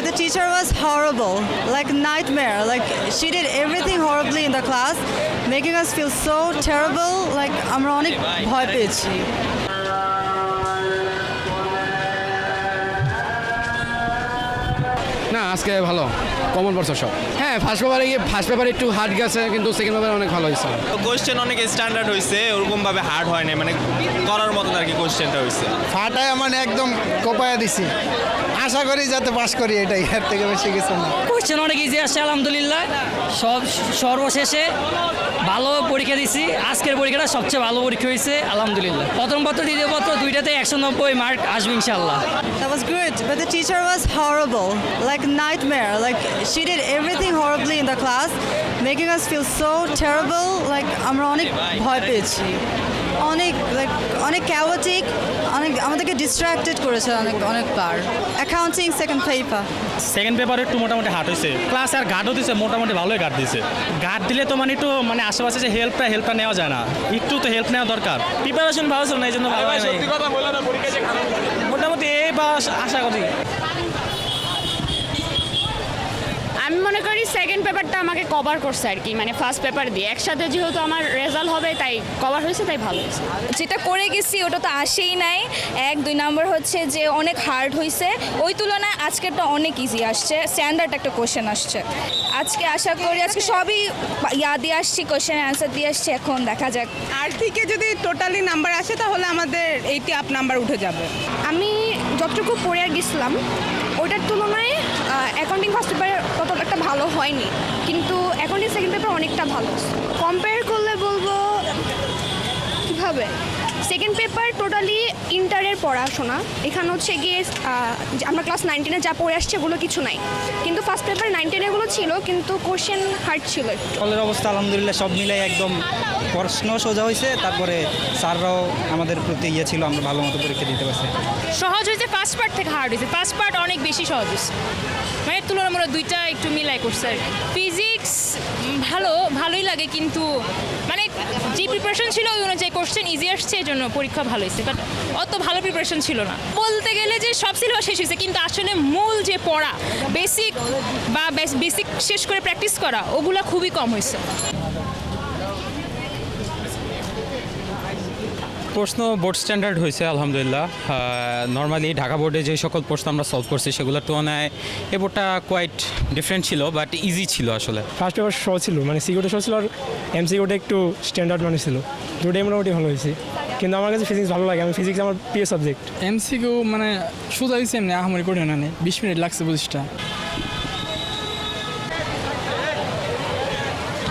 but the teacher was horrible, like nightmare. Like she did everything horribly in the class, making us feel so terrible. Like আমরা অনেক ভয় পেয়েছি না আজকে ভালো। কমন পড়ছে সব। হ্যাঁ ফার্স্ট পেপারে গিয়ে ফার্স্ট পেপারে একটু হার্ড গেছে কিন্তু সেকেন্ড পেপারে অনেক ভালো হয়েছে। কোশ্চেন অনেক স্ট্যান্ডার্ড হয়েছে ওরকমভাবে হার্ড হয় না মানে করার মতন আর কি কোশ্চেনটা হয়েছে। ফাটায় মানে একদম কোপায়া দিছি। আশা করি যাতে পাশ করি এটাই এর থেকে বেশি কিছু না কোয়েশ্চেন অনেক ইজি আসছে আলহামদুলিল্লাহ সব সর্বশেষে ভালো পরীক্ষা দিছি আজকের পরীক্ষাটা সবচেয়ে ভালো পরীক্ষা হয়েছে আলহামদুলিল্লাহ প্রথম পত্র দ্বিতীয় পত্র দুইটাতে একশো নব্বই মার্ক আসবে ইনশাল্লাহ That was good, but the teacher was horrible, like nightmare. Like she did everything horribly in the class, making us feel so terrible. Like আমরা অনেক ভয় পেয়েছি অনেক লাইক অনেক chaotic অনেক আমাদেরকে ডিস্ট্রাক্টেড করেছে অনেক অনেকবার। Accounting second paper second paper একটু মোটামুটি হার্ড হয়েছে ক্লাস আর গার্ডও দিছে মোটামুটি ভালোই গার্ড দিছে। গার্ড দিলে তো মানে একটু মানে আশেপাশে যে হেল্পটা হেল্পটা নেওয়া যায় না। একটু তো হেল্প নেওয়া দরকার। প্রিপারেশন ভালো ছিল না এই জন্য ভালো মোটামুটি এই পাস আশা করি আমি মনে করি সেকেন্ড পেপারটা আমাকে কভার করছে আর কি মানে ফার্স্ট পেপার দিয়ে। একসাথে যেহেতু আমার রেজাল্ট হবে তাই কভার হয়েছে তাই ভালো হয়েছে। যেটা করে গেছি ওটা তো আসেই নাই। এক দুই নম্বর হচ্ছে যে অনেক হার্ড হয়েছে ওই তুলনায় আজকেরটা অনেক ইজি আসছে। স্ট্যান্ডার্ড একটা কোশ্চেন আসছে। আজকে আশা করি আজকে সবই ইয়া দিয়ে আসছি কোশ্চেন অ্যান্সার দিয়ে আসছি এখন দেখা যাক। আর থেকে যদি টোটালি নাম্বার আসে তাহলে আমাদের এইটি আপ নাম্বার উঠে যাবে। আমি যতটুকু পড়ে গেছিলাম ওটার তুলনায় অ্যাকাউন্টিং ফার্স্ট পেপার তত একটা ভালো হয়নি, কিন্তু অ্যাকাউন্টিং সেকেন্ড পেপার অনেকটা ভালো। কম্পেয়ার করলে বলব, কীভাবে? সেকেন্ড পেপার টোটালি পড়াশোনা। এখানে হচ্ছে গিয়ে আমরা ক্লাস নাইনটিনে যা পড়ে আসছে ওগুলো কিছু নাই। কিন্তু ফার্স্ট পেপার নাইনটিনেগুলো ছিল কিন্তু কোশ্চেন হার্ড ছিল একটু। কলের অবস্থা আলহামদুলিল্লাহ সব মিলাই একদম প্রশ্ন সোজা হয়েছে তারপরে স্যাররাও আমাদের প্রতি ইয়ে ছিল আমরা ভালো মতো পরীক্ষা দিতে পারছি। সহজ হয়েছে ফার্স্ট পার্ট থেকে হার্ড হয়েছে। ফার্স্ট পার্ট অনেক বেশি সহজ হয়েছে। মানে তুলনামূলক দুইটা একটু মিলাই করছে আর ফিজিক্স ভালো ভালোই লাগে কিন্তু যে প্রিপারেশন ছিল ওই অনুযায়ী কোশ্চেন ইজি আসছে, এই জন্য পরীক্ষা ভালো হয়েছে। বাট অত ভালো প্রিপারেশন ছিল না। বলতে গেলে যে সব সিলেবাস শেষ হয়েছে, কিন্তু আসলে মূল যে পড়া বেসিক বা বেসিক শেষ করে প্র্যাকটিস করা, ওগুলো খুবই কম হয়েছে। প্রশ্ন বোর্ড স্ট্যান্ডার্ড হয়েছে আলহামদুলিল্লাহ। নর্মালি ঢাকা বোর্ডে যে সকল প্রশ্ন আমরা সলভ করছি সেগুলোর তুলনায় এ বোর্ডটা কোয়াইট ডিফারেন্ট ছিল বাট ইজি ছিল আসলে। ফার্স্ট পেপার সহজ ছিল মানে সিকিউটা সহজ ছিল আর এম এমসিকিউটা একটু স্ট্যান্ডার্ড মানে ছিল। দুটোই মোটামুটি ভালো হয়েছে। কিন্তু আমার কাছে ফিজিক্স ভালো লাগে আমি ফিজিক্স আমার প্রিয় সাবজেক্ট এম এমসিকিউ মানে সোজা হয়েছে এমনি আহামরি করে না বিশ মিনিট লাগছে বুঝিসটা